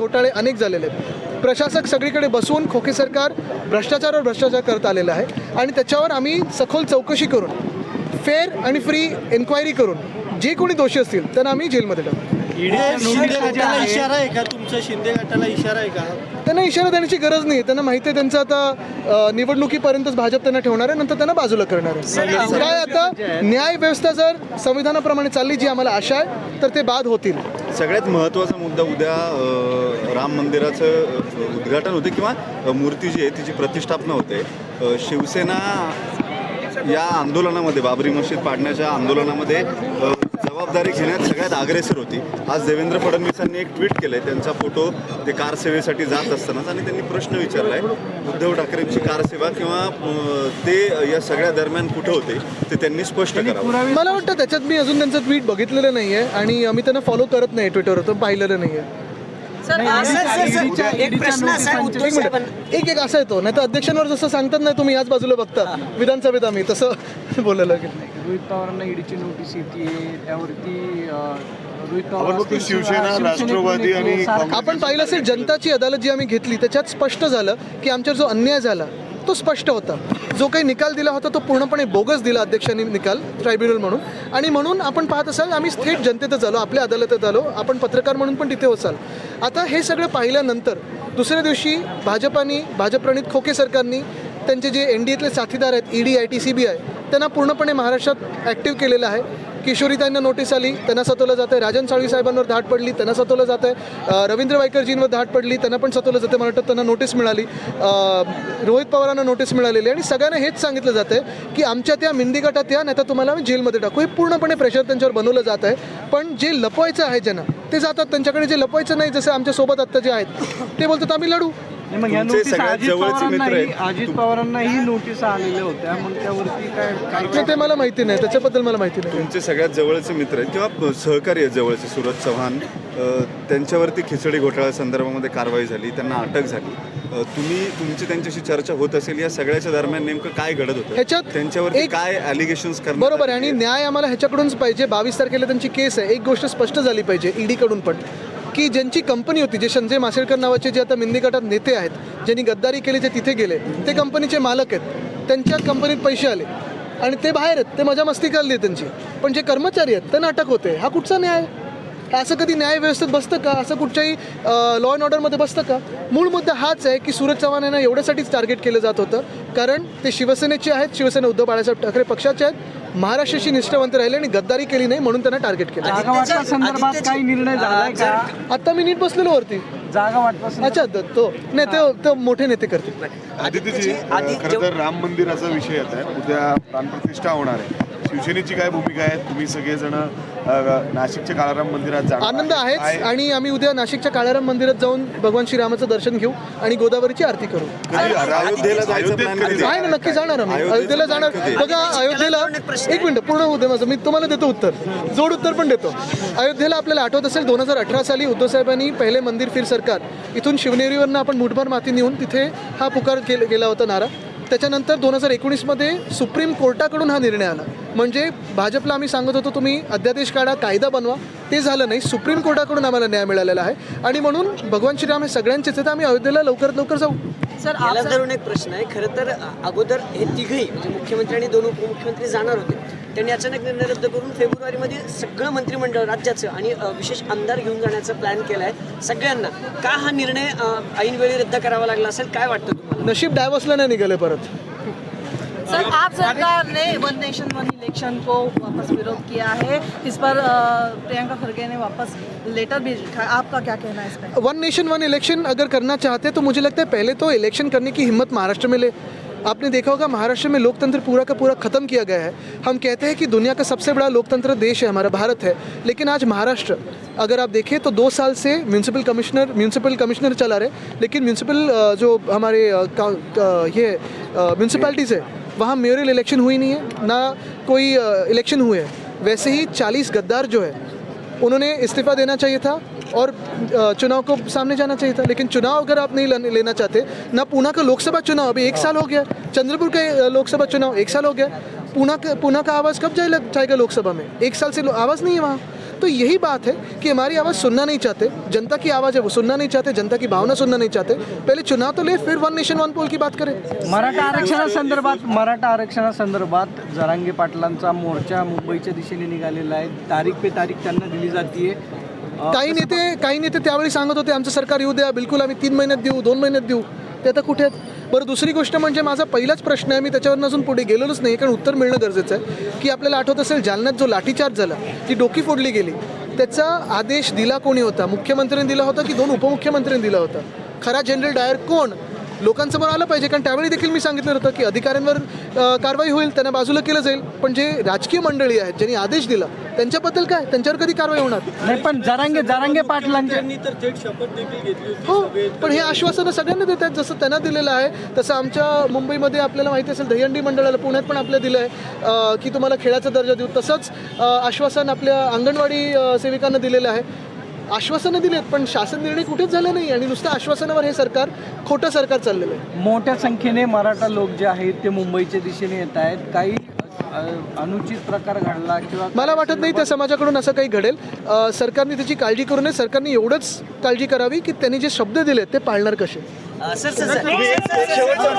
घोटाळे अनेक झालेले आहेत. प्रशासक सगळीकडे बसून खोके सरकार भ्रष्टाचारावर भ्रष्टाचार करत आलेलं आहे. आणि त्याच्यावर आम्ही सखोल चौकशी करून फेअर आणि फ्री एन्क्वायरी करून जे कोणी दोषी असतील त्यांना आम्ही जेलमध्ये टाकू. शिंदे गटाला इशारा आहे का तुमचा? शिंदे गटाला इशारा आहे का? त्यांना इशारा देण्याची गरज नाही त्यांना माहिती आहे. त्यांचं आता निवडणुकीपर्यंतच भाजप त्यांना ठेवणार आहे. नंतर त्यांना बाजूला करणार आहे. काय आता न्याय व्यवस्था जर संविधानाप्रमाणे चालली जी आम्हाला आशा आहे तर ते बाद होतील. सगळ्यात महत्त्वाचा मुद्दा उद्या राम मंदिराचं उद्घाटन होते किंवा मूर्ती जी आहे तिची प्रतिष्ठापना होते. शिवसेना या आंदोलनामध्ये बाबरी मशीद पाडण्याच्या आंदोलनामध्ये जबाबदारी घेण्यात सगळ्यात अग्रेसर होती. आज देवेंद्र फडणवीसांनी एक ट्विट केलं आहे त्यांचा फोटो ते कार सेवेसाठी जात असतानाच आणि त्यांनी प्रश्न विचारला आहे उद्धव ठाकरेंची कार सेवा किंवा ते या सगळ्या दरम्यान कुठं होते ते त्यांनी स्पष्ट करावं. मला वाटतं त्याच्यात मी अजून त्यांचं ट्विट बघितलेलं नाही आहे आणि आम्ही त्यांना फॉलो करत नाही ट्विटरवर तर पाहिलेलं नाही आहे सर आज- एक प्रश्न असा एक असा येतो नाही तर अध्यक्षांवर जसं सांगतात नाही तुम्ही याच बाजूला बघता. विधानसभेत आम्ही तसं बोलायला रोहित पवारांना ईडीची नोटीस येते त्यावरती शिवसेना, राष्ट्रवादी आणि आपण पाहिलं असेल जनताची अदालत जी आम्ही घेतली त्याच्यात स्पष्ट झालं की आमच्यावर जो अन्याय झाला तो स्पष्ट होता. जो काही निकाल दिला होता तो पूर्णपणे बोगस दिला अध्यक्षांनी निकाल ट्रायब्युनल म्हणून. आणि म्हणून आपण पाहत असाल आम्ही थेट जनतेतच आलो आपल्या अदालतात आलो आपण पत्रकार म्हणून पण तिथे असाल. आता हे सगळं पाहिल्यानंतर दुसऱ्या दिवशी भाजपाने भाजपप्रणित खोके सरकारनी त्यांचे जे एन डी एतले साथीदार आहेत E D I T C B I त्यांना पूर्णपणे महाराष्ट्रात ॲक्टिव्ह केलेलं आहे. किशोरीताईंना नोटीस आली त्यांना सतवलं जातं आहे राजन साळवी साहेबांवर धाड पडली त्यांना सतवलं जातं आहे रवींद्र वायकरजींवर धाड पडली त्यांना पण सतवलं जातं मला वाटतं त्यांना नोटीस मिळाली. रोहित पवारांना नोटीस मिळालेली आणि सगळ्यांना हेच सांगितलं जातं आहे की आमच्या त्या मिंदी गटात या नाही तर तुम्हाला आम्ही जेलमध्ये टाकू. हे पूर्णपणे प्रेशर त्यांच्यावर बनवलं जात आहे. पण जे लपवायचं आहे ज्यांना ते जातात. त्यांच्याकडे जे लपवायचं नाही जसं आमच्यासोबत आत्ता जे आहेत ते बोलतात आम्ही लढू. नाही, मग या तुमचे नोटीस सगळ्यात अजित जवळचे मित्र पवारांनाही आहेत. अजित पवारांनाही नोटीस आलेल्या होत्या मग त्यावरती काय काय नाही, ते मला माहिती नाही. त्याच्याबद्दल मला माहिती नाही. तुमचे सगळ्यात जवळचे मित्र आहेत किंवा सहकारी आहेत जवळचे सुरज चव्हाण अ, त्यांच्यावरती खिचडी घोटाळ्या संदर्भामध्ये कारवाई झाली त्यांना अटक झाली. अ, तुम्ही तुमची त्यांच्याशी चर्चा होत असेल या सगळ्याच्या दरम्यान नेमकं काय घडत होतं? ह्याच्यात त्यांच्यावरती एक- काय अलिगेशन्स करण्यात बरोबर आहे? आणि न्याय आम्हाला ह्याच्याकडूनच पाहिजे. बावीस तारखेला त्यांची केस आहे. एक गोष्ट स्पष्ट झाली पाहिजे ईडीकडून पण. की ज्यांची कंपनी होती जे संजय मासेडकर नावाचे जे आता मिंदी गटात नेते आहेत ज्यांनी गद्दारी केली जे तिथे गेले ते कंपनीचे मालक आहेत. त्यांच्या कंपनीत पैसे आले. आणि ते बाहेर आहेत ते मजा मस्ती करली आहे त्यांची. पण जे कर्मचारी आहेत त्यांना अटक होते. हा कुठचा न्याय? असं कधी न्याय व्यवस्थेत बसतं का? असं कुठच्याही लॉ अँड ऑर्डरमध्ये बसतं का? मूळ मुद्दा हाच आहे की सूरज चव्हाण यांना एवढ्यासाठीच टार्गेट केलं जात होतं. कारण ते शिवसेनेचे आहेत शिवसेना उद्धव बाळासाहेब ठाकरे पक्षाचे आहेत. महाराष्ट्राशी निष्ठावंत राहिले आणि गद्दारी केली नाही म्हणून त्यांना टार्गेट केलं. संदर्भात काही निर्णय झालाय का? आता मी नीट बसलेलो वरती. जागा वाटपा अच्छा तो नाही ते ते मोठे नेते करतील. आदित्यजी आधी खरं तर राम मंदिराचा विषय येत आहे. उद्या प्राणप्रतिष्ठा होणार आहे. शिवसेनेची काय भूमिका आहे? तुम्ही सगळेजण नाशिकच्या काळाराम मंदिरात जाणार आनंद आहे. आहेच आणि आम्ही उद्या नाशिकच्या काळाराम मंदिरात जाऊन भगवान श्रीरामाचं दर्शन घेऊ आणि गोदावरीची आरती करू. आहे ना नक्की जाणार आम्ही. अयोध्येला जाणार? बघा अयोध्येला एक मिनिट पूर्ण होऊ दे माझं. मी तुम्हाला देतो उत्तर. जोड उत्तर पण देतो. अयोध्येला आपल्याला आठवत असेल दोन हजार अठरा साली उद्धव साहेबांनी पहिले मंदिर फिर सरकार. इथून शिवनेरीवरनं आपण मुठभर माती नेऊन तिथे हा पुकार केल- केला होता नारा. त्याच्यानंतर दोन हजार एकोणीसमध्ये सुप्रीम कोर्टाकडून हा निर्णय आला. म्हणजे भाजपला आम्ही सांगत होतो तुम्ही अध्यादेश काढा कायदा बनवा. ते झालं नाही. सुप्रीम कोर्टाकडून आम्हाला न्याय मिळालेला आहे. आणि म्हणून भगवान श्रीराम हे सगळ्यांचेच आहेत. आम्ही अयोध्येला लवकरात लवकर जाऊ. सर धरून एक प्रश्न आहे. खरं तर अगोदर हे तिघही म्हणजे मुख्यमंत्री आणि दोन उपमुख्यमंत्री जाणार होते. त्यांनी अचानक निर्णय रद्द करून फेब्रुवारीमध्ये सगळं मंत्रिमंडळ राज्याचं आणि विशेष आमदार घेऊन जाण्याचा प्लॅन केला आहे सगळ्यांना का हा निर्णय ऐनवेळी रद्द करावा लागला असेल? काय वाटतं तुम्हाला? नशीब डायव्हर्सला नाही निघाले परत. सर आप सरकार ने वन नेशन वन इलेक्शन को वापस विरोध किया है। इस पर प्रियंका खड़गे ने वापस लेटर भी लिखा है। आपका क्या कहना है इस पर वन नेशन वन इलेक्शन अगर करना चाहते हैं तो मुझे लगता है पहले तो इलेक्शन करने की हिम्मत महाराष्ट्र में ले। आपने देखा होगा, महाराष्ट्र में लोकतंत्र पूरा का पूरा ख़त्म किया गया है। हम कहते हैं कि दुनिया का सबसे बड़ा लोकतंत्र देश है, हमारा भारत है। लेकिन आज महाराष्ट्र, अगर आप देखें तो दो साल से म्यूनसिपल कमिश्नर म्यूनसिपल कमिश्नर चला रहे लेकिन म्यूनसिपल जो हमारे ये म्यूनसिपैलिटीज़ है, वहाँ मेयरल इलेक्शन हुई नहीं है, ना कोई इलेक्शन हुए हैं। वैसे ही चालीस गद्दार जो है, उन्होंने इस्तीफा देना चाहिए था। और चुनाव को सामने जाना चाहिए था। लेकिन चुनाव अगर आप नहीं लेना चाहते ना पूना का लोकसभा चुनाव अभी एक साल हो गया। चंद्रपुर का लोकसभा चुनाव एक साल हो गया। पूना का पूना का आवाज़ कब जाएगा जाएगा लोकसभा में? एक साल से आवाज़ नहीं है वहाँ। तो यही बात है कि हमारी आवाज़ सुनना नहीं चाहते। जनता की आवाज़ है वो सुनना नहीं चाहते जनता की भावना सुनना नहीं चाहते। पहले चुनाव तो ले फिर वन नेशन वन पोल की बात करें। मराठा आरक्षणासंदर्भात मराठा आरक्षणासंदर्भात जरांगे पाटलांचा मोर्चा मुंबईच्या दिशेने निघालेला आहे. तारीख पे तारीख त्यांना दिली जाते काही नेते काही नेते त्यावेळी सांगत होते आमचं सरकार येऊ द्या बिलकुल आम्ही तीन महिन्यात देऊ दोन महिन्यात देऊ. ते आता कुठे आहेत? बरं दुसरी गोष्ट म्हणजे माझा पहिलाच प्रश्न आहे मी त्याच्यावर अजून पुढे गेलेलोच नाही कारण उत्तर मिळणं गरजेचं आहे की आपल्याला आठवत असेल जालन्यात जो लाठीचार्ज झाला ती डोकी फोडली गेली. त्याचा आदेश दिला कोणी होता? मुख्यमंत्र्यांनी दिला होता की दोन उपमुख्यमंत्र्यांनी दिला होता? खरा जनरल डायर कोण? लोकांसमोर आलं पाहिजे कारण त्यावेळी देखील मी सांगितलं होतं की अधिकाऱ्यांवर कारवाई होईल त्यांना बाजूला केलं जाईल. पण जे राजकीय मंडळी आहेत ज्यांनी आदेश दिला त्यांच्याबद्दल काय? त्यांच्यावर कधी कारवाई होणार? नाही पण जरांगे जरांगे पाटलांच्या त्यांनी तर थेट शपथ देखील घेतली होती हो. पण हे आश्वासनं सगळ्यांना देतात जसं त्यांना दिलेलं आहे तसं आमच्या मुंबईमध्ये आपल्याला माहिती असेल दहीहंडी मंडळाला पुण्यात पण आपल्या दिलं आहे की तुम्हाला खेळाचा दर्जा देऊ. तसंच आश्वासन आपल्या अंगणवाडी सेविकांना दिलेलं आहे. आश्वासनं दिलेत पण शासन निर्णय कुठेच झाला नाही आणि नुसतं आश्वासनावर हे सरकार खोटं सरकार चाललेलं आहे मोठ्या संख्येने मराठा लोक जे आहेत ते मुंबईच्या दिशेने येत आहेत काही अनुचित प्रकार घडला किंवा मला वाटत नाही त्या समाजाकडून असं काही घडेल सरकारने त्याची काळजी करू नये सरकारने एवढंच काळजी करावी की त्यांनी जे शब्द दिले ते पाळणार कसे सर सर सर